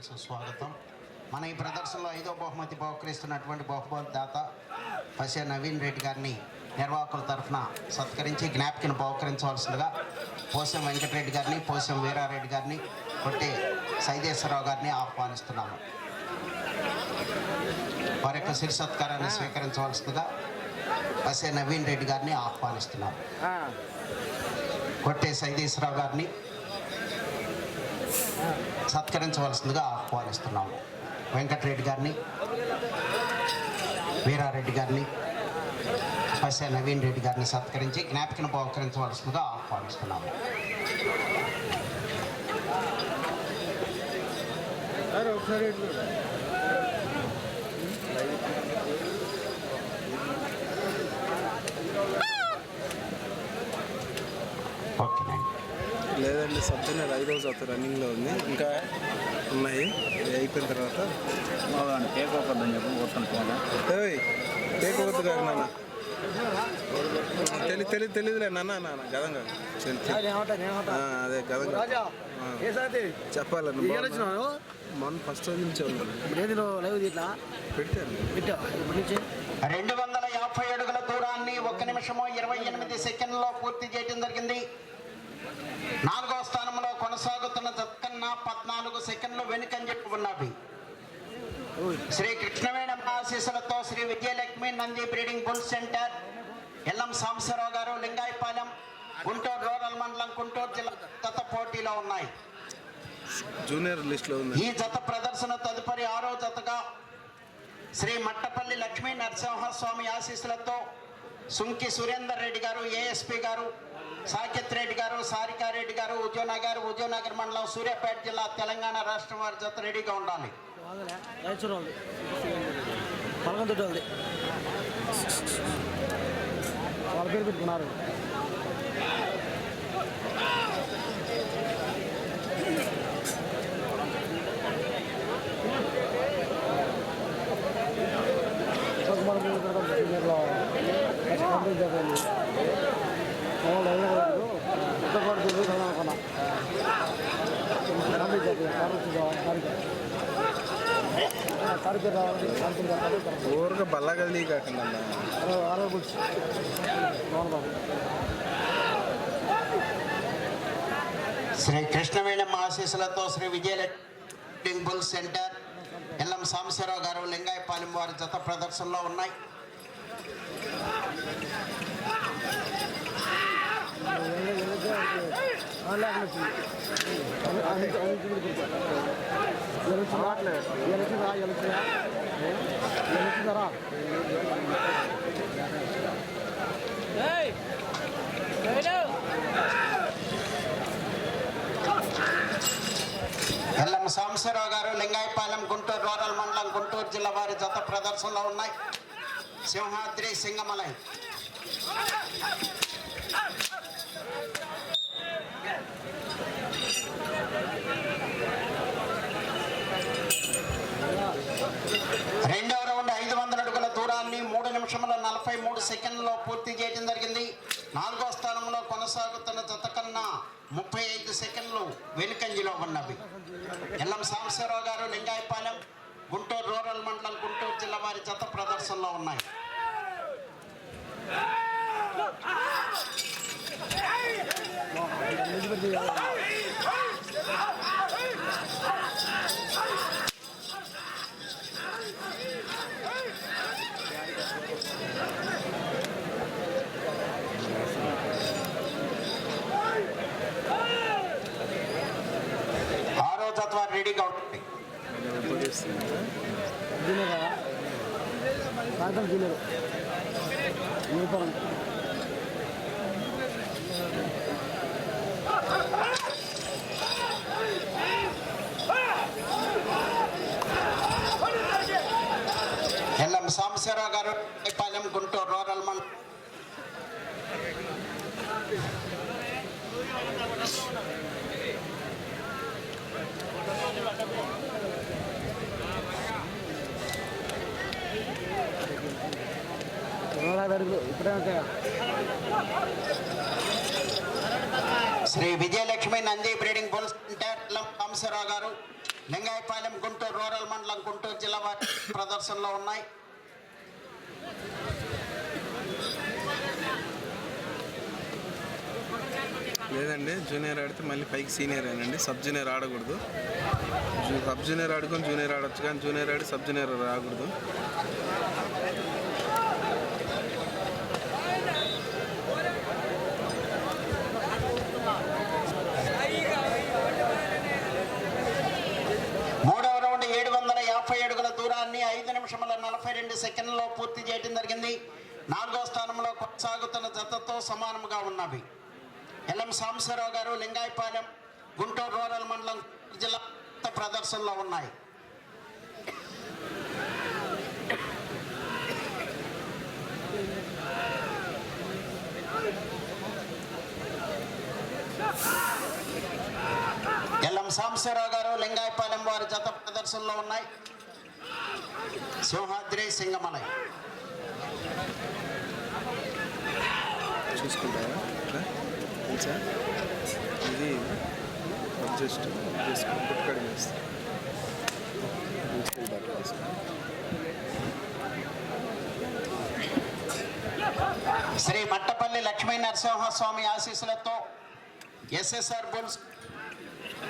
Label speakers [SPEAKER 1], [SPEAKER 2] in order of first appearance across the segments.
[SPEAKER 1] స్వాగతం. సుస్వాగతం మన ఈ ప్రదర్శనలో ఐదో బహుమతి బహుకరిస్తున్నటువంటి బహుమతి దాత పసే నవీన్ రెడ్డి గారిని నిర్వాహకుల తరఫున సత్కరించి జ్ఞాపికను బహుకరించవలసిందిగా పోసం వెంకటరెడ్డి గారిని పోసం వీరారెడ్డి గారిని కొట్టి సైదేశ్వరరావు గారిని ఆహ్వానిస్తున్నాము. వారి యొక్క శిర సత్కారాన్ని స్వీకరించవలసిందిగా పసే నవీన్ రెడ్డి గారిని ఆహ్వానిస్తున్నాము. కొట్టే సైదేశ్వరరావు గారిని సత్కరించవలసిందిగా ఆహ్వానిస్తున్నాము. వెంకటరెడ్డి గారిని వీరారెడ్డి గారిని పసే నవీన్ రెడ్డి గారిని సత్కరించి జ్ఞాపికను బహుకరించవలసిందిగా ఆహ్వానిస్తున్నాము.
[SPEAKER 2] ఒకసారి లేదండి సత్యనారాయణ ఐదో సత్తు రన్నింగ్లో ఉంది. ఇంకా ఉన్నాయి. అయిపోయిన తర్వాత
[SPEAKER 3] టేకోకద్దని చెప్పి పోతుంటాను
[SPEAKER 2] ఏయ్ టేకొద్దు కాదు నాన్న. తెలి తెలి తెలియదులే నాన్న నాన్న గదంగా అదే గదంగా
[SPEAKER 4] రాజా ఏ
[SPEAKER 2] మొన్న- ఫస్ట్ రోజు నుంచి
[SPEAKER 4] లైవ్ ఇట్లా
[SPEAKER 2] పెట్టాను
[SPEAKER 1] రెండు వందల యాభై అడుగుల దూరాన్ని ఒక నిమిషము ఇరవై ఎనిమిది సెకండ్లో పూర్తి చేయడం జరిగింది. నాలుగో స్థానంలో కొనసాగుతున్న జత్కన్న పద్నాలుగు సెకండ్లు వెనుకంజ ఉన్నవి. శ్రీ కృష్ణవేణ ఆశీస్సులతో Shri Vijayalakshmi Nandi breeding bull centre Yellam Sambasivarao గారు లింగాయపాలెం గుంటూరు రూరల్ మండలం గుంటూరు జిల్లా జత పోటీలో ఉన్నాయి.
[SPEAKER 2] జూనియర్ లిస్ట్లో ఉంది.
[SPEAKER 1] ఈ జత ప్రదర్శన తదుపరి ఆరో జతగా శ్రీ మట్టపల్లి లక్ష్మీ నరసింహస్వామి ఆశీస్సులతో సుంకి సురేందర్ రెడ్డి గారు ఏఎస్పి గారు సాకేత్ రెడ్డి గారు సారికారెడ్డి గారు ఉద్యోగనగర్ ఉద్యోగనగర్ మండలం సూర్యాపేట జిల్లా తెలంగాణ రాష్ట్రం వారి జత రెడీగా ఉండాలి.
[SPEAKER 4] వాళ్ళే రాయచూరు వాళ్ళది పలకంతోటి వాళ్ళది వాళ్ళ పేరు పెట్టుకున్నారు. అశోక్ కుమార్ మీద కూడా సీనియర్లో ఊరికి కంప్లీట్
[SPEAKER 2] బల్ల కాకుండా
[SPEAKER 1] శ్రీ కృష్ణవేణమ్మ ఆశీస్సులతో Shri Vijayalakshmi bull centre L M Sambasivarao గారు లింగాయపాలెం వారి జత ప్రదర్శనలో ఉన్నాయి.
[SPEAKER 4] రా
[SPEAKER 1] ఎల్లం సాంబశివరావు గారు లింగాయపాలెం గుంటూరు రూరల్ మండలం గుంటూరు జిల్లా వారి జత ప్రదర్శనలో ఉన్నాయి. సింహాద్రి సింగమలై. రెండవ రౌండ్ ఐదు వందల అడుగుల దూరాన్ని మూడు నిమిషముల నలభై మూడు సెకండ్లలో పూర్తి చేయడం జరిగింది. నాలుగో స్థానంలో కొనసాగుతున్న జత కన్నా ముప్పై ఐదు సెకండ్లు వెనుకంజిలో ఉన్నవి. ఎల్లం సాంబశివరావు గారు లింగాయపాలెం గుంటూరు రూరల్ మండలం గుంటూరు జిల్లా వారి జత ప్రదర్శనలో ఉన్నాయి. ఆరో
[SPEAKER 2] Shri
[SPEAKER 4] Vijayalakshmi Nandi breeding bull
[SPEAKER 1] centre Kameswararao గారు లింగాయపాలెం గుంటూరు రూరల్ మండలం గుంటూరు జిల్లా ప్రదర్శనలో ఉన్నాయి.
[SPEAKER 2] లేదండి జూనియర్ ఆడితే మళ్ళీ పైకి సీనియర్ ఏనండి సబ్ జూనియర్ ఆడకూడదు. సబ్ జూనియర్ ఆడుకొని జూనియర్ ఆడొచ్చు కానీ జూనియర్ ఆడి సబ్ జూనియర్ రాకూడదు.
[SPEAKER 1] మూడవ రౌండ్ ఏడు వందల యాభై అడుగుల దూరాన్ని ఐదు నిమిషముల నలభై రెండు సెకండ్లలో పూర్తి చేయడం జరిగింది. నాలుగో స్థానంలో కొనసాగుతున్న జతతో సమానముగా ఉన్నవి. ఎల్ఎం సాంబశివరావు గారు లింగాయపాలెం గుంటూరు రూరల్ మండలం జిల్లా ప్రదర్శనలో ఉన్నాయి. ఎల్ఎం సాంబశివరావు గారు లింగాయపాలెం వారి జత ప్రదర్శనలో ఉన్నాయి. సింహాద్రి సింగమలై.
[SPEAKER 2] చూసుకుంటారా తెలుసా ఇది అడ్జస్ట్ చేసుకుని పుట్టుకడి వేస్తా
[SPEAKER 1] శ్రీ మట్టపల్లి లక్ష్మీ నరసింహస్వామి ఆశీస్సులతో ఎస్ఎస్ఆర్ బుల్స్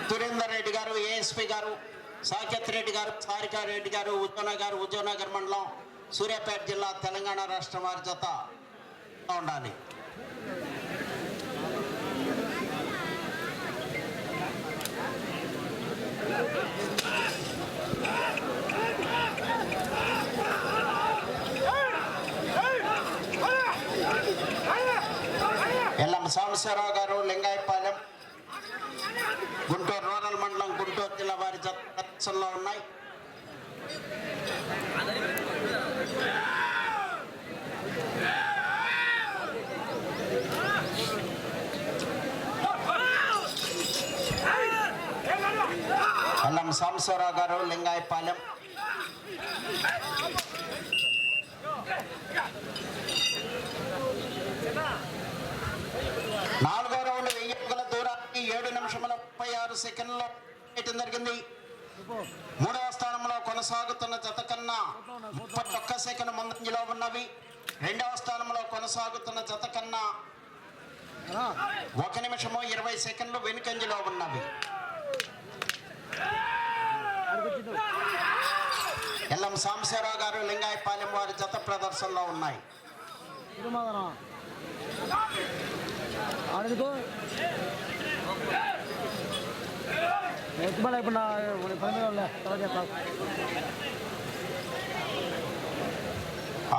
[SPEAKER 1] సురేందర్ రెడ్డి గారు ఏఎస్పి గారు సాకేత్ రెడ్డి గారు సారికా రెడ్డి గారు ఉజ్జోన గారు ఉజ్జోనగర్ మండలం సూర్యాపేట జిల్లా తెలంగాణ రాష్ట్రం వారి జత ఉండాలి. ఎల్లం సాంబశివరావు గారు లింగాయపాలెం గుంటూరు రూరల్ మండలం గుంటూరు జిల్లా వారి జతలో ఉన్నాయి అల్లం సాంబశివరావు గారు లింగాయపాలెం. నాలుగో రౌండ్ వెయ్యి అడుగుల దూరాన్ని ఏడు నిమిషముల ముప్పై ఆరు సెకండ్లో వేయటం జరిగింది. మూడవ స్థానంలో కొనసాగుతున్న జత కన్నా ముప్పై ఒక్క సెకండ్ ముందంజలో ఉన్నవి. రెండవ స్థానంలో కొనసాగుతున్న జత కన్నా ఒక నిమిషము ఇరవై సెకండ్లు వెనుకంజలో ఉన్నవి. ఎల్లం సాంబశివరావు గారు లింగాయపాలెం వారి జత ప్రదర్శనలో ఉన్నాయి.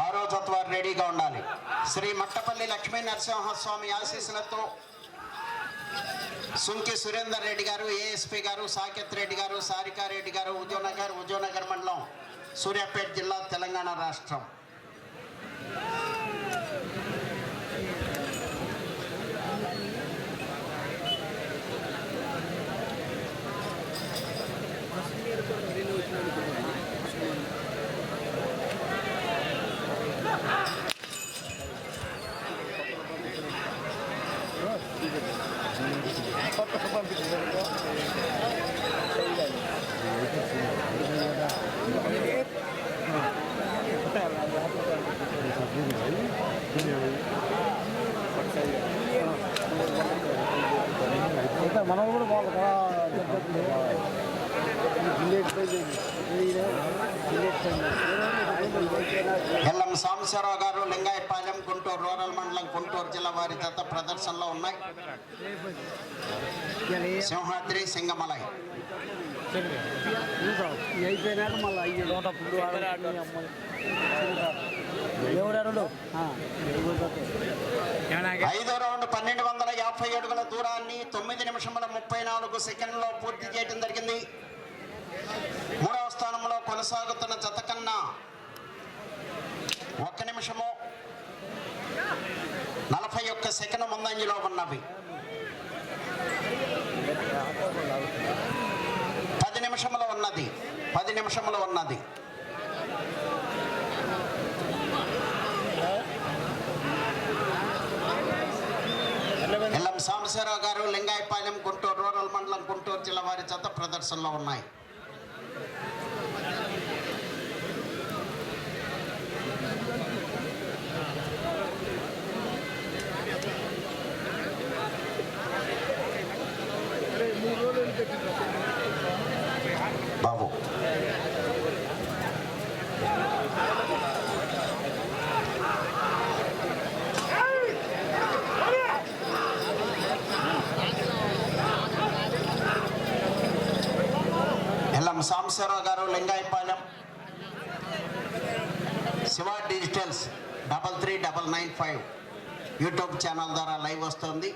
[SPEAKER 1] ఆరో జత వారు రెడీగా ఉండాలి. శ్రీ మట్టపల్లి లక్ష్మీ నరసింహస్వామి ఆశీస్సులతో సుంకి సురేందర్ రెడ్డి గారు ఏఎస్పి గారు సాకేత్ రెడ్డి గారు సారికారెడ్డి గారు ఉద్యోనగర్ ఉద్యోనగర్ మండలం సూర్యాపేట జిల్లా తెలంగాణ రాష్ట్రం
[SPEAKER 4] అయితే మనం కూడా బాగుంది కదా జిల్లేట్
[SPEAKER 1] ఎల్లం సాంబశివరావు గారు లింగాయపాలెం గుంటూరు రూరల్ మండలం గుంటూరు జిల్లా వారి జత ప్రదర్శనలో ఉన్నాయి. సింహాద్రి సింగమలై.
[SPEAKER 4] అయిపోయినాక మళ్ళీ
[SPEAKER 1] ఐదో రౌండ్ పన్నెండు వందల యాభై అడుగుల దూరాన్ని తొమ్మిది నిమిషముల ముప్పై నాలుగు సెకండ్లో పూర్తి చేయడం జరిగింది. మూడవ స్థానంలో కొనసాగుతున్న జత కన్నా ఒక్క నిమిషము యొక్క ఒక్క సెకండ్ ముందంజలో ఉన్నవి. పది నిమిషములు ఉన్నది. పది నిమిషములు ఉన్నది. ఎల్లం సాంబశివరావు గారు లింగాయపాలెం గుంటూరు రూరల్ మండలం గుంటూరు జిల్లా వారి చేత ప్రదర్శనలో ఉన్నాయి. సాంబశివరావు గారు Lingayapalem. Shiva digitals double three double nine five YouTube channel ద్వారా లైవ్ వస్తుంది.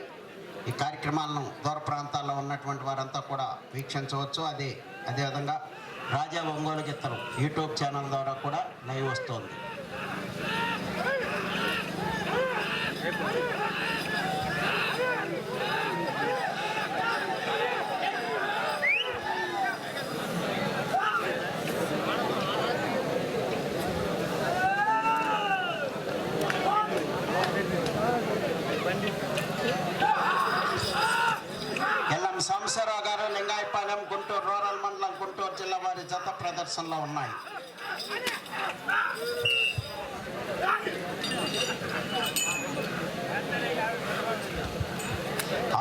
[SPEAKER 1] ఈ కార్యక్రమాలను దూర ప్రాంతాల్లో ఉన్నటువంటి వారంతా కూడా వీక్షించవచ్చు. అదే అదేవిధంగా రాజా ఒంగోలు గీతలు యూట్యూబ్ ఛానల్ ద్వారా కూడా లైవ్ వస్తుంది ఎల్ఎం సాంబశివరావు గారు లింగాయపాలెం గుంటూరు రూరల్ మండలం జిల్లా వారి జత ప్రదర్శనలో ఉన్నాయి.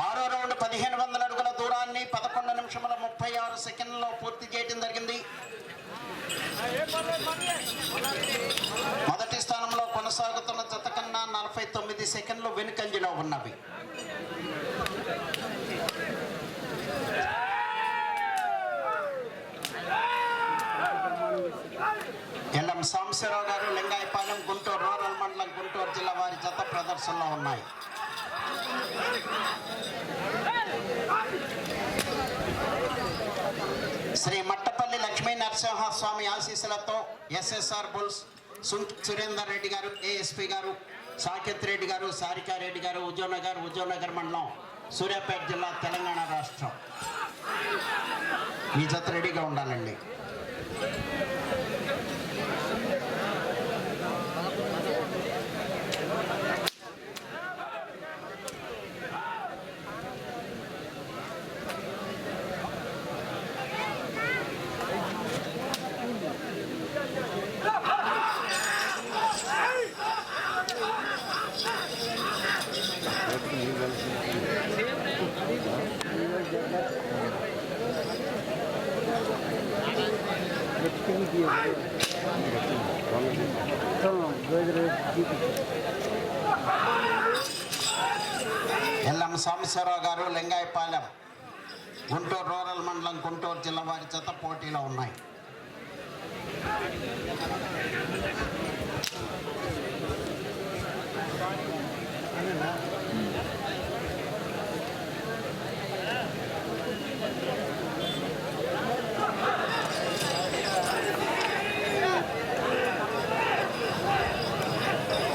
[SPEAKER 1] ఆరో రౌండ్ పదిహేను వందల అడుగుల దూరాన్ని పదకొండు నిమిషముల ముప్పై ఆరు సెకండ్లో పూర్తి చేయడం జరిగింది. మొదటి స్థానంలో కొనసాగుతున్న జత కన్నా నలభై తొమ్మిది సెకండ్లు వెనుకంజలో ఉన్నవి ఎల్ఎం సాంబశివరావు గారు లింగాయపాలెం గుంటూరు రూరల్ మండలం గుంటూరు జిల్లా వారి జత ప్రదర్శనలో ఉన్నాయి. శ్రీ మట్టపల్లి లక్ష్మీ నరసింహస్వామి ఆశీస్సులతో ఎస్ఎస్ఆర్ బుల్స్ సుంక్ సురేందర్ రెడ్డి గారు ఏఎస్పి గారు సాకేత్ రెడ్డి గారు సారికారెడ్డి గారు ఉద్యోనగర్ ఉద్యోనగర్ మండలం సూర్యాపేట జిల్లా తెలంగాణ రాష్ట్రం. మీ జత రెడీగా ఉండాలండి. ఎల్ఎం సాంబశివరావు గారు లింగాయపాలెం గుంటూరు రూరల్ మండలం గుంటూరు జిల్లా వారి చేత పోటీలో ఉన్నాయి.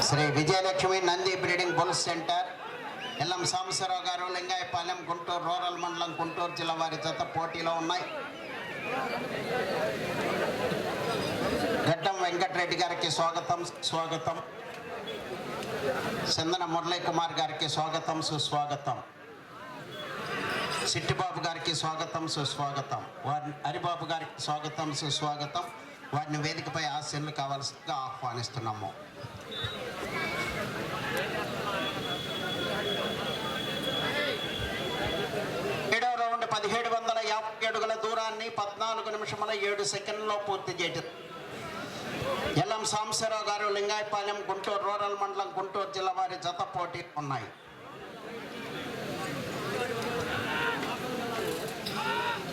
[SPEAKER 1] Shri Vijayalakshmi Nandi breeding bull centre L M గారు లింగాయపాలెం గుంటూరు రూరల్ మండలం గుంటూరు జిల్లా వారి జత పోటీలో ఉన్నాయి. గడ్డం వెంకటరెడ్డి గారికి స్వాగతం స్వాగతం. చందన మురళీ కుమార్ గారికి స్వాగతం సుస్వాగతం. సిట్టిబాబు గారికి స్వాగతం సుస్వాగతం. వారి హరిబాబు గారికి స్వాగతం సుస్వాగతం. వారిని వేదికపై ఆశీర్లు కావాల్సిందిగా ఆహ్వానిస్తున్నాము ఏడవ రౌండ్ పదిహేడు వందల యాభై అడుగుల దూరాన్ని పద్నాలుగు నిమిషముల ఏడు సెకండ్లో పూర్తి చేయటం. ఎల్ఎం సాంబశివరావు గారు లింగాయపాలెం గుంటూరు రూరల్ మండలం గుంటూరు జిల్లా వారి జత పోటీ ఉన్నాయి.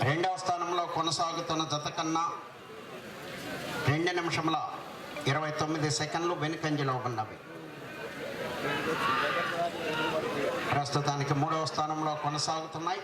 [SPEAKER 1] రెండవ స్థానంలో కొనసాగుతున్న జత కన్నా రెండు నిమిషముల ఇరవై తొమ్మిది సెకండ్లు వెనుకంజలో ఉన్నవి. ప్రస్తుతానికి మూడవ స్థానంలో కొనసాగుతున్నాయి.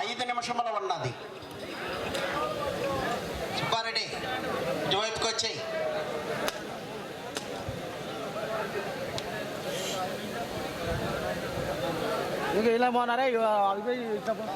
[SPEAKER 1] ఐదు నిమిషముల ఉన్నది సుబ్బారెడ్డి ఇటువైపుకి వచ్చేయి
[SPEAKER 4] ఇలా బాగున్నారా అవి ఇచ్చినప్పుడు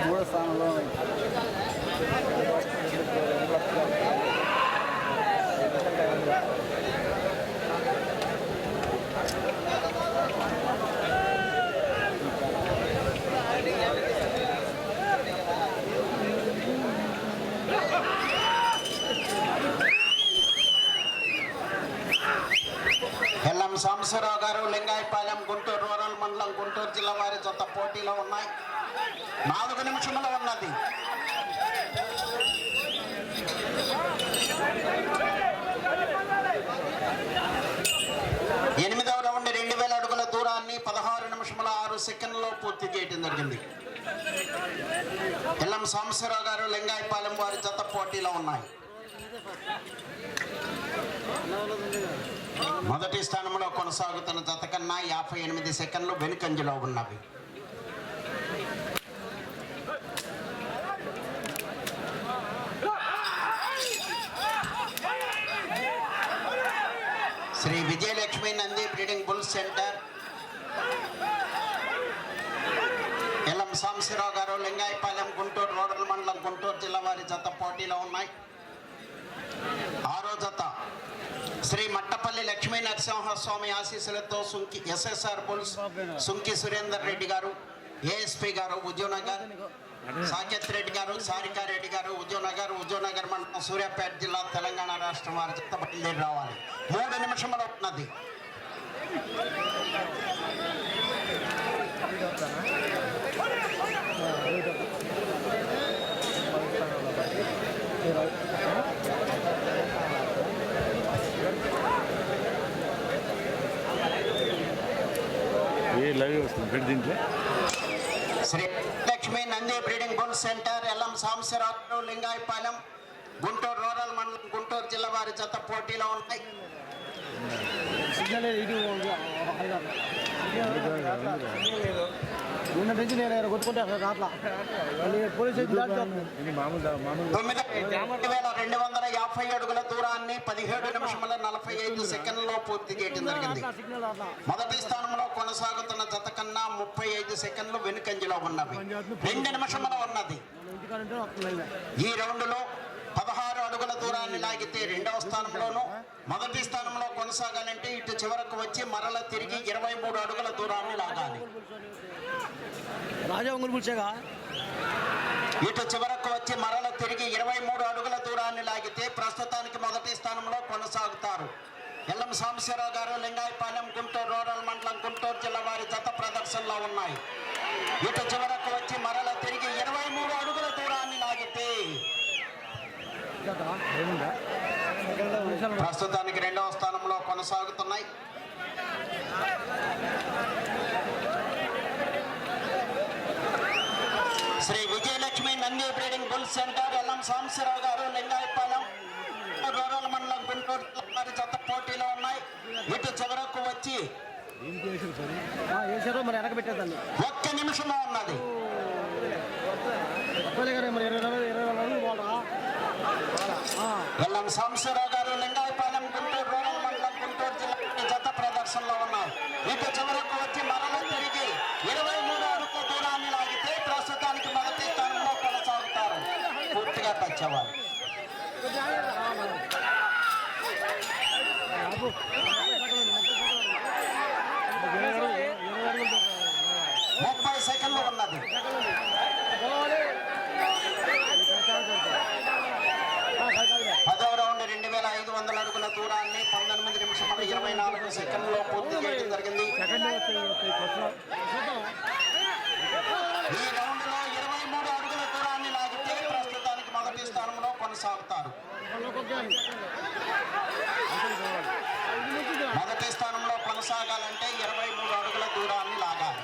[SPEAKER 4] మూడో స్థానంలో ఉన్నాయి శాంసరావు గారు లింగాయపాలెం గుంటూరు వరల్
[SPEAKER 1] మండలం గుంటూరు జిల్లా వారి జత పోటీలో ఉన్నాయి. నాలుగు నిమిషంలో ఉన్నది. ఎనిమిదవ రౌండ్ రెండు వేల అడుగుల దూరాన్ని పదహారు నిమిషముల ఆరు సెకండ్లో పూర్తి చేయడం జరిగింది. ఎల్లం సాంబశివరావు గారు లింగాయపాలెం వారి జత పోటీలో ఉన్నాయి. మొదటి స్థానంలో కొనసాగుతున్న జత కన్నా యాభై ఎనిమిది సెకండ్లు వెనుకంజలో ఉన్నవి. Shri Vijayalakshmi Nandi breeding bull centre. L M Samsi Rao గారు లింగాయపాలెం గుంటూరు రూరల్ మండలం గుంటూరు జిల్లా వారి జత పోటీలో ఉన్నాయి. ఆరో జత శ్రీ మట్టపల్లి లక్ష్మీ నరసింహస్వామి ఆశీస్సులతో Sunki SSR police Sunki Surender Reddy garu ASP garu ఉద్యోగనగర్ Saketh Reddy గారు సారికారెడ్డి గారు ఉద్యోగనగర్ ఉద్యోగనగర్ మండలం సూర్యాపేట జిల్లా తెలంగాణ రాష్ట్రం వారి చెత్త బయలుదేరి రావాలి. మూడు నిమిషంలో ఉన్నది.
[SPEAKER 5] ఏ లైవ్ వస్తుంది పెట్టి దీంట్లో?
[SPEAKER 1] Shri Lakshmi Nandi breeding bull centre L M Sambasivarao Lingayapalem Guntur rural మండలం గుంటూరు జిల్లా వారి జత పోటీలో ఉన్నాయి.
[SPEAKER 4] సిగ్నల్ నిన్న నుంచి నేను ఇక్కడ కొట్టుకుంటే అక్కడ రాట్లా మళ్ళీ పోలీస్ స్టేషన్ దాటుతుంది
[SPEAKER 5] ఇది మామూలు దా- మామూలు
[SPEAKER 1] తొమ్మిది రెండు వేల రెండు వందల యాభై అడుగుల దూరాన్ని పదిహేడు నిమిషముల నలభై ఐదు సెకండ్లో పూర్తి చేయడం జరిగింది. మొదటి స్థానంలో కొనసాగుతున్న జత కన్నా ముప్పై ఐదు సెకండ్లు వెనుకంజలో ఉన్నవి. రెండు నిమిషముల ఉన్నది. ఈ రౌండ్లో పదహారు అడుగుల దూరాన్ని లాగితే రెండవ స్థానంలోను మొదటి స్థానంలో కొనసాగాలంటే ఇటు చివరకు వచ్చి మరల తిరిగి ఇరవై మూడు అడుగుల దూరాన్ని లాగాలి.
[SPEAKER 4] రాజా ఒంగులు
[SPEAKER 1] ఇటు చివరకు వచ్చి మరల తిరిగి ఇరవై మూడు అడుగుల దూరాన్ని లాగితే ప్రస్తుతానికి మొదటి స్థానంలో కొనసాగుతారు. ఎల్లం సాంబశివరావు గారు లింగాయపాలెం గుంటూరు రూరల్ మండలం గుంటూరు జిల్లా వారి జత ప్రదర్శనలో ఉన్నాయి. ఇటు చివరకు వచ్చి మరల తిరిగి ఇరవై మూడు అడుగుల దూరాన్ని లాగితే ప్రస్తుతానికి రెండవ స్థానంలో కొనసాగుతున్నాయి Shri Vijayalakshmi Nandi breeding bull centre Yellam Sambasivarao గారు లింగాయపాలెం రూరల్ మండలం గుంటూరు జిల్లా వారి జత పోటీలో ఉన్నాయి. ఇటు చివరకు వచ్చి ఒక్క నిమిషంలో ఉన్నది.
[SPEAKER 4] ఎల్లం కానీ
[SPEAKER 1] సాంబశివరావు గారు లింగాయపాలెం గుంటూరు రూరల్ మండలం గుంటూరు జిల్లా వారి జత ప్రదర్శనలో ఉన్నారు ఇటు చివరకు వచ్చి మరల తిరిగి ఇరవై మూడు అడుగుల దూరాన్ని లాగితే ప్రస్తుతానికి మొదటి స్థానంలో కొనసాగుతారు పూర్తిగా పచ్చేవారు ముప్పై సెకండ్లు ఉన్నది పదవ రౌండ్ రెండు వేల ఐదు వందల అడుగుల దూరాన్ని పంతొమ్మిది నిమిషముల ఇరవై నాలుగు సెకండ్లో పూర్తి చేయడం జరిగింది ఈ రౌండ్లో ఇరవై మూడు అడుగుల దూరాన్ని లాగితే ప్రస్తుతానికి మొదటి స్థానంలో కొనసాగుతారు. మొదటి స్థానంలో కొనసాగాలంటే ఇరవై మూడు అడుగుల దూరాన్ని లాగాలి.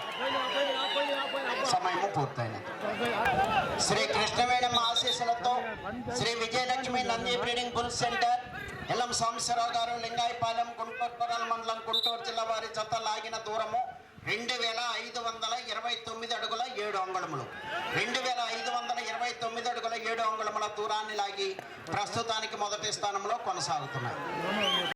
[SPEAKER 1] సమయము పూర్తయినది శ్రీ కృష్ణవేణమ్మ ఆశీస్సులతో Shri Vijayalakshmi Nandi breeding bull centre Yellam Sambasivarao గారు లింగాయపాలెం గుంటూరు మండలం గుంటూరు జిల్లా వారి జత లాగిన దూరము రెండు వేల ఐదు వందల ఇరవై తొమ్మిది అడుగుల ఏడు అంగుళములు. రెండు వేల ఐదు వందల ఇరవై తొమ్మిది అడుగుల ఏడు అంగుళముల దూరాన్ని లాగి ప్రస్తుతానికి మొదటి స్థానంలో కొనసాగుతున్నాయి.